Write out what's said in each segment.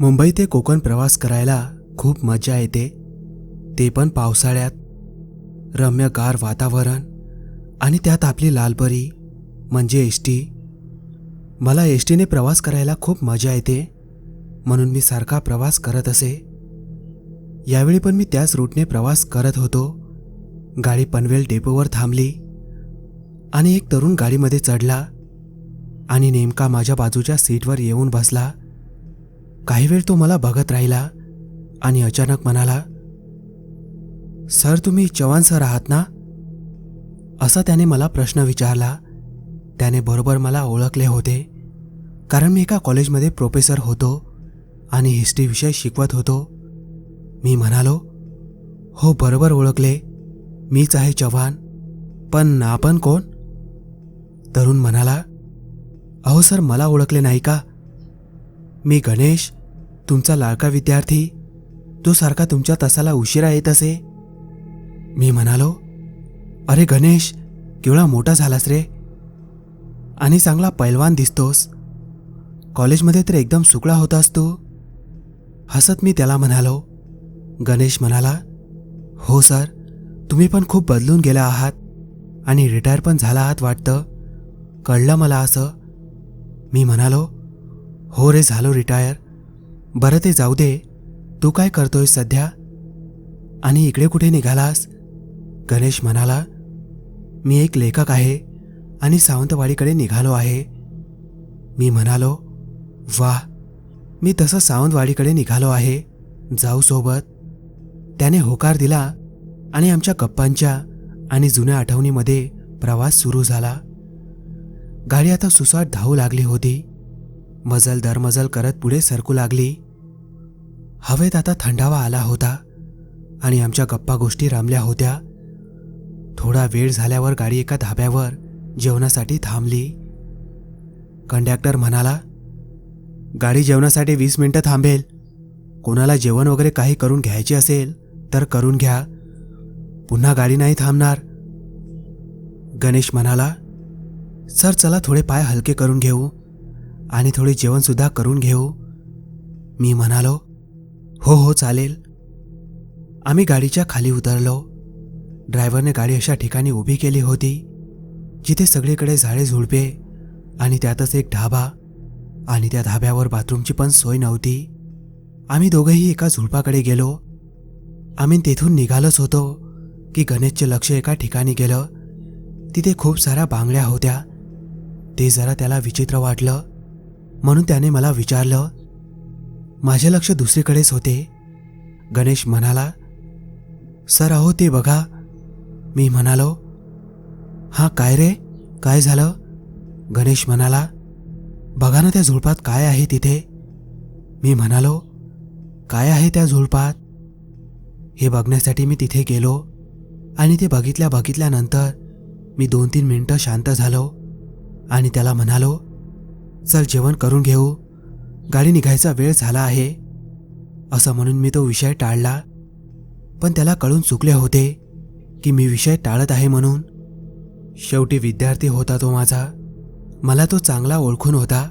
मुंबई ते कोकण प्रवास करायला खूप मजा येते. ते पण पावसाळ्यात. रम्यगार वातावरण आणि त्यात आपली लालपरी म्हणजे एस टी. मला एस टीने प्रवास करायला खूप मजा येते. म्हणून मी सारखा प्रवास करत असे. यावेळी पण मी त्याच रूटने प्रवास करत होतो. गाडी पनवेल डेपोवर थांबली आणि एक तरुण गाडीमध्ये चढला आणि नेमका माझ्या बाजूच्या सीटवर येऊन बसला. काही वेळ तो मला बघत राहिला आणि अचानक म्हणाला सर तुम्ही चव्हाण सर आहात ना? असा त्याने मला प्रश्न विचारला. त्याने बरोबर मला ओळखले होते कारण मी एका कॉलेजमध्ये प्रोफेसर होतो. आणि हिस्ट्री विषय शिकवत होतो. मी म्हणालो हो बरोबर ओळखले. मीच आहे चव्हाण पण आपण कोण? तरुण म्हणाला अहो सर मला ओळखले नाही का? मी गणेश तुमचा लाडका विद्यार्थी. तो सारखा तुमच्या तसाला उशिरा येत असे. मी म्हणालो अरे गणेश केवढा मोठा झालास रे. आणि चांगला पैलवान दिसतोस. कॉलेजमध्ये तर एकदम सुकळा होतास तू. हसत मी त्याला म्हणालो गणेश म्हणाला हो सर तुम्ही पण खूप बदलून गेला आहात आणि रिटायर पण झाला आहात वाटतं. कळलं मला असं. मी म्हणालो हो रे झालो रिटायर. बरं ते जाऊ दे. तू काय करतोय सध्या? आणि इकडे कुठे निघालास? गणेश म्हणाला मी एक लेखक आहे आणि सावंतवाडीकडे निघालो आहे. मी म्हणालो वाह मी तसं सावंतवाडीकडे निघालो आहे जाऊ सोबत. त्याने होकार दिला आणि आमच्या गप्पांच्या आणि जुन्या आठवणीमध्ये प्रवास सुरू झाला. गाडी आता सुसाट धावू लागली होती. मजल दरमजल करत पुढे सरकू लागली. हवेत आता थंडावा आला होता आणि आमच्या गप्पा गोष्टी रमल्या होत्या. थोडा वेळ झाल्यावर गाडी एका धाब्यावर जेवणासाठी थांबली. कंडक्टर म्हणाला गाडी जेवणासाठी वीस मिनटं थांबेल. कोणाला जेवण वगैरे काही करून घ्यायचे असेल तर करून घ्या. पुन्हा गाडी नाही थांबणार. गणेश म्हणाला सर चला थोडे पाय हलके करून घेऊ आणि थोडे जेवणसुद्धा करून घेऊ. मी म्हणालो हो हो चालेल. आम्ही गाडीच्या खाली उतरलो. ड्रायव्हरने गाडी अशा ठिकाणी उभी केली होती जिथे सगळीकडे झाडे झुडपे आणि त्यातच एक ढाबा आणि त्या धाब्यावर बाथरूमची पण सोय नव्हती. आम्ही दोघंही एका झुडपाकडे गेलो. आम्ही तेथून निघालोच होतो की गणेशचे लक्ष एका ठिकाणी गेलं. तिथे खूप साऱ्या बांगड्या होत्या. ते जरा त्याला विचित्र वाटलं. म्हणून त्याने मला विचारलं माझे लक्ष दुसरीकडेच होते. गणेश म्हणाला सर अहो ते बघा. मी म्हणालो हां काय रे? काय झालं? गणेश म्हणाला बघा ना त्या झुडपात काय आहे तिथे. मी म्हणालो काय आहे त्या झुडपात हे बघण्यासाठी मी तिथे गेलो आणि ते बघितल्या बघितल्यानंतर मी दोन तीन मिनटं शांत झालो आणि त्याला म्हणालो चल जेवण करून घेऊ. गाडी निघायचा वेळ झाला आहे. असं म्हणून मी तो विषय टाळला. पण त्याला कळून चुकले होते की मी विषय टाळत आहे म्हणून. शेवटी विद्यार्थी होता तो माझा. मला तो चांगला ओळखून होता.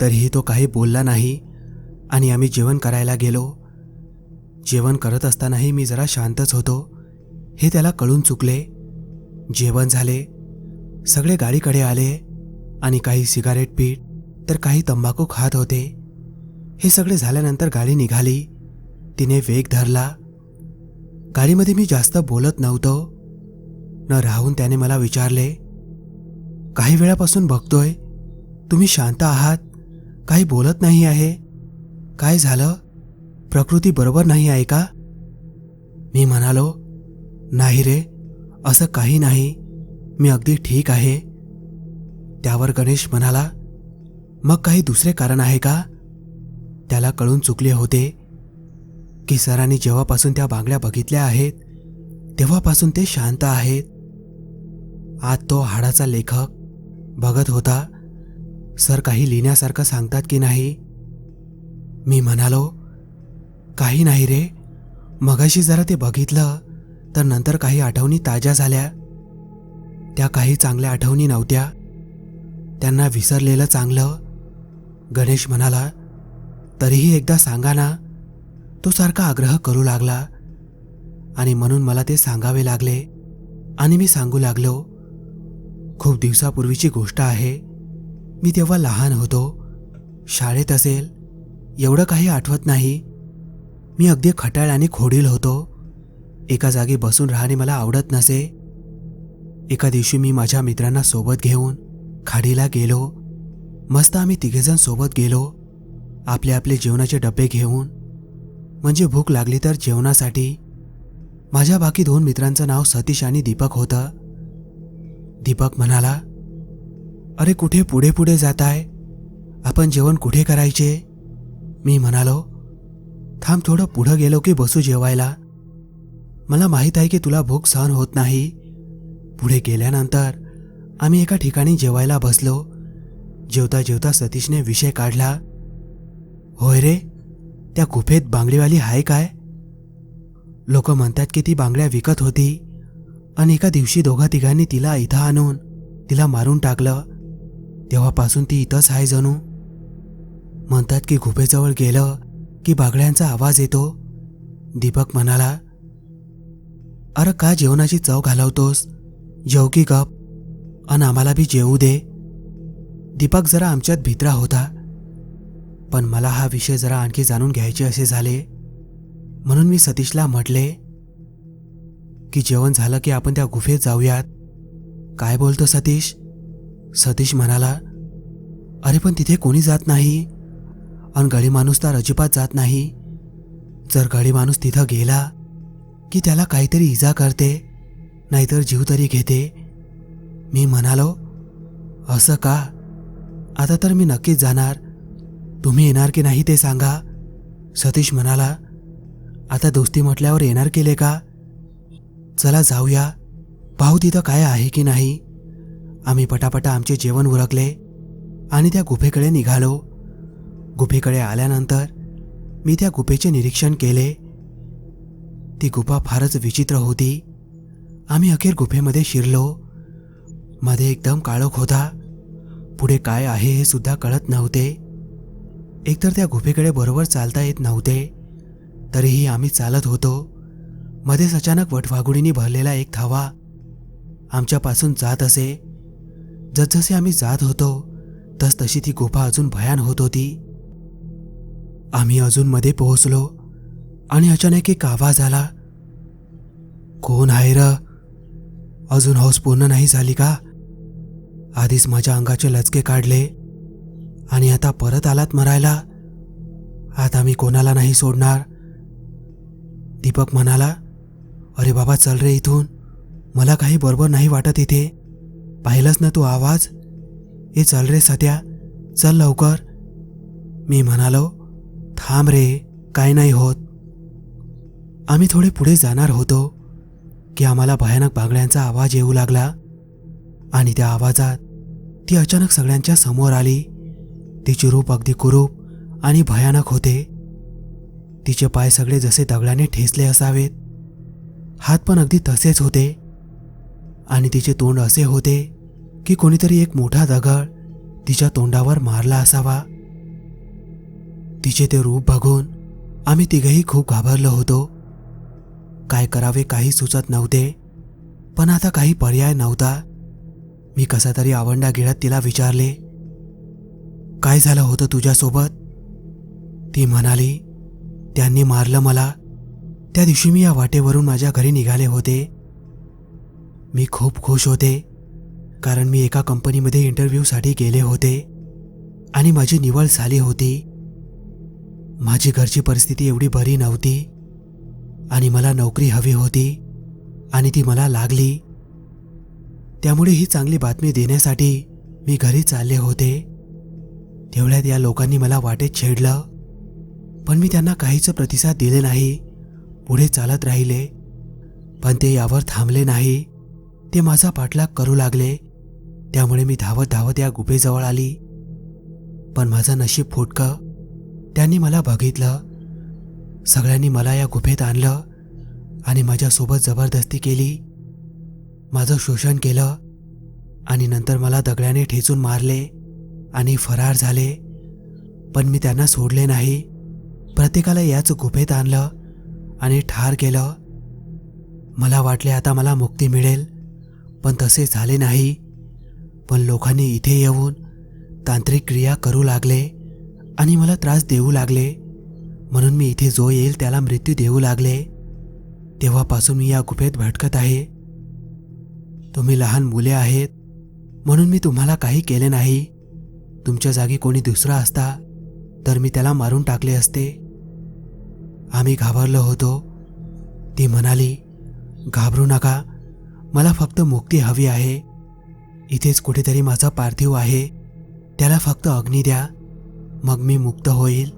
तरीही तो काही बोलला नाही आणि आम्ही जेवण करायला गेलो. जेवण करत असतानाही मी जरा शांतच होतो. हे त्याला कळून चुकले. जेवण झाले. सगळे गाडीकडे आले आणि काही सिगारेट पीठ तर काही तंबाखू खात होते. हे सगळे झाल्यानंतर गाडी निघाली. तिने वेग धरला. गाडीमध्ये मी जास्त बोलत नव्हतो. न राहून त्याने मला विचारले काही वेळापासून बघतोय. तुम्ही शांत आहात. काही बोलत नाही आहे. काय झालं? प्रकृती बरोबर नाही आहे का? मी म्हणालो नाही रे असं काही नाही. मी अगदी ठीक आहे. त्यावर गणेश म्हणाला मग काही दुसरे कारण आहे का? त्याला कळून चुकले होते. की सरांनी जेव्हापासून त्या बांगड्या बघितल्या आहेत तेव्हापासून ते शांत आहेत. आज तो हाडाचा लेखक बघत होता सर काही लिहिण्यासारखं सांगतात की नाही? मी म्हणालो काही नाही रे. मगाशी जरा ते बघितलं तर नंतर काही आठवणी ताज्या झाल्या. त्या काही चांगल्या आठवणी नव्हत्या. त्यांना विसरलेलं चांगलं. गणेश म्हणाला तरीही एकदा सांगा ना. तो सारखा आग्रह करू लागला. आणि म्हणून मला ते सांगावे लागले. आणि मी सांगू लागलो. खूप दिवसापूर्वीची गोष्ट आहे. मी तेव्हा लहान होतो. शाळेत असेल एवढं काही आठवत नाही. मी अगदी खटाळ आणि खोडील होतो. एका जागी बसून राहणे मला आवडत नसे. एका दिवशी मी माझ्या मित्रांना सोबत घेऊन खाडीला गेलो. मस्त आम्ही तिघेजण सोबत गेलो. आपले आपले जेवणाचे डबे घेऊन. म्हणजे भूक लागली तर जेवणासाठी. माझ्या बाकी दोन मित्रांचं नाव सतीश आणि दीपक होतं. दीपक म्हणाला अरे कुठे पुढे पुढे जात आहे आपण जेवण कुठे करायचे? मी म्हणालो थांब थोडं पुढं गेलो की बसू जेवायला. मला माहीत आहे की तुला भूक सहन होत नाही. पुढे गेल्यानंतर आम्ही एका ठिकाणी जेवायला बसलो. जेवता जेवता सतीशने विषय काढला होय रे त्या गुफेत बांगडीवाली आहे काय? लोक म्हणतात की ती बांगड्या विकत होती. आणि एका दिवशी दोघा तिघांनी तिला इथं आणून तिला मारून टाकलं. तेव्हापासून ती इथंच आहे जणू. म्हणतात की गुफेजवळ गेलं की बागड्यांचा आवाज येतो. दीपक म्हणाला अरे का जेवणाची चव घालवतोस? जेव की गप. अन आम्हाला बी जेवू दे. दीपक जरा आमच्यात भित्रा होता. पण मला हा विषय जरा आणखी जाणून घ्यायचे असे झाले. म्हणून मी सतीशला म्हटले की जेवण झालं की आपण त्या गुफेत जाऊयात? काय बोलतो सतीश? सतीश म्हणाला अरे पण तिथे कोणी जात नाही. आणि गडी माणूस तर अजिबात जात नाही. जर गडी माणूस तिथं गेला की त्याला काहीतरी इजा करते नाहीतर जीव तरी घेते. मी म्हणालो असं का? आता तर मी नक्कीच जाणार. तुम्ही येणार की नाही ते सांगा. सतीश म्हणाला आता दोस्ती म्हटल्यावर येणार केले का? चला जाऊया. पाहू तिथं काय आहे की नाही. आम्ही पटापटा आमचे जेवण उरकले आणि त्या गुफेकडे निघालो. गुफेकडे आल्यानंतर मी त्या गुफेचे निरीक्षण केले. ती गुफा फारच विचित्र होती. आम्ही अखेर गुफेमध्ये शिरलो. मध्ये एकदम काळोख होता. पुढे काय आहे हे सुद्धा कळत नव्हते. एकतर त्या गुफेकडे बरोबर चालता येत नव्हते. तरीही आम्ही चालत होतो. मध्येच अचानक वटवाघुडीने भरलेला एक धावा आमच्यापासून जात असे. जसजसे आम्ही जात होतो तस तशी ती गुफा अजून भयान होत होती. आम्ही अजून मध्ये पोहोचलो आणि अचानक एक आवाज आला. कोण आहे र? अजून हौस पूर्ण नाही झाली का? आधीच माझ्या अंगाचे लचके काढले आणि आता परत आलात मरायला आता मी कोणाला नाही सोडणार? दीपक म्हणाला अरे बाबा चल रे इथून. मला काही बरोबर नाही वाटत इथे. पाहिलंच ना तू आवाज? ए चल रे सध्या चल लवकर. मी म्हणालो थांब रे काय नाही होत. आम्ही थोडे पुढे जाणार होतो की आम्हाला भयानक बांगड्यांचा आवाज येऊ लागला. आणि त्या आवाजात ती अचानक सगळ्यांच्या समोर आली. तिचे रूप अगदी कुरूप आणि भयानक होते. तिचे पाय सगळे जसे दगडाने ठेचले असावेत. हात पण अगदी तसेच होते. आणि तिचे तोंड असे होते की कोणीतरी एक मोठा दगड तिच्या तोंडावर मारला असावा. तिचे ते रूप बघून आम्ही तिघेही खूप घाबरलो होतो. काय करावे काही सुचत नव्हते पण आता काही पर्याय नव्हता. मी कसा तरी आवंडा गिळत तिला विचारले काय झालं होतं तुझ्यासोबत? ती म्हणाली त्यांनी मारलं मला. त्या दिवशी मी या वाटेवरून माझ्या घरी निघाले होते. मी खूप खुश होते कारण मी एका कंपनीमध्ये इंटरव्ह्यूसाठी गेले होते आणि माझी निवड झाली होती. माझी घरची परिस्थिती एवढी बरी नव्हती आणि मला नोकरी हवी होती आणि ती मला लागली. त्यामुळे ही चांगली बातमी देण्यासाठी मी घरी चालले होते. तेवढ्यात या लोकांनी मला वाटेत छेडलं पण मी त्यांना काहीच प्रतिसाद दिले नाही. पुढे चालत राहिले. पण ते यावर थांबले नाही. ते माझा पाठलाग करू लागले. त्यामुळे मी धावत धावत या गुफेजवळ आली. पण माझं नशीब फुटकं. त्यांनी मला बघितलं. सगळ्यांनी मला या गुफेत आणलं आणि माझ्यासोबत जबरदस्ती केली. माझं शोषण केलं आणि नंतर मला दगड्याने ठेचून मारले आणि फरार झाले. पण मी त्यांना सोडले नाही. प्रत्येकाला याच गुफेत आणलं. आणि ठार केलं मला वाटले आता मला मुक्ती मिळेल पण तसे झाले नाही. पण लोकांनी इथे येऊन तांत्रिक क्रिया करू लागले आणि मला त्रास देऊ लागले. म्हणून मी इथे जो येईल त्याला मृत्यू देऊ लागले. तेव्हापासून मी या गुफेत भटकत आहे. तुम्ही लहान मुले आहेत म्हणून मी तुम्हाला काही केले नाही. तुमच्या जागी कोणी दुसरा असता तर मी त्याला मारून टाकले असते. आम्ही घाबरलो होतो. ती म्हणाली घाबरू नका. मला फक्त मुक्ती हवी आहे. इथेच कुठेतरी माझा पार्थिव आहे. त्याला फक्त अग्नी द्या. मग मी मुक्त होईल.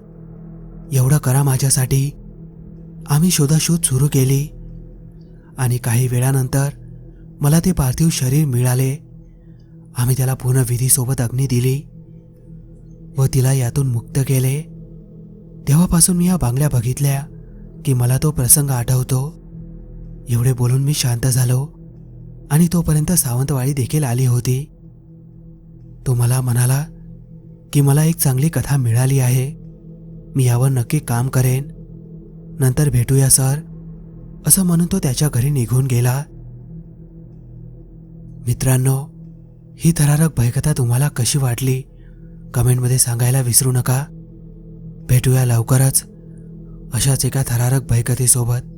एवढं करा माझ्यासाठी. आम्ही शोधाशोध सुरू केली. आणि काही वेळानंतर मला ते पार्थिव शरीर मिळाले. आम्ही त्याला पूर्ण विधीसोबत अग्नी दिली व तिला यातून मुक्त केले. तेव्हापासून मी या बांगड्या बघितल्या की मला तो प्रसंग आठवतो. एवढे बोलून मी शांत झालो आणि तोपर्यंत सावंतवाडी देखील आली होती. तो मला म्हणाला की मला एक चांगली कथा मिळाली आहे. मी यावर नक्की काम करेन. नंतर भेटूया सर असं म्हणून तो त्याच्या घरी निघून गेला. मित्रांनो ही थरारक भयकथा तुम्हाला कशी वाटली? कमेंटमध्ये सांगायला विसरू नका. भेटूया लवकरच. अशाच एका थरारक भयकथीसोबत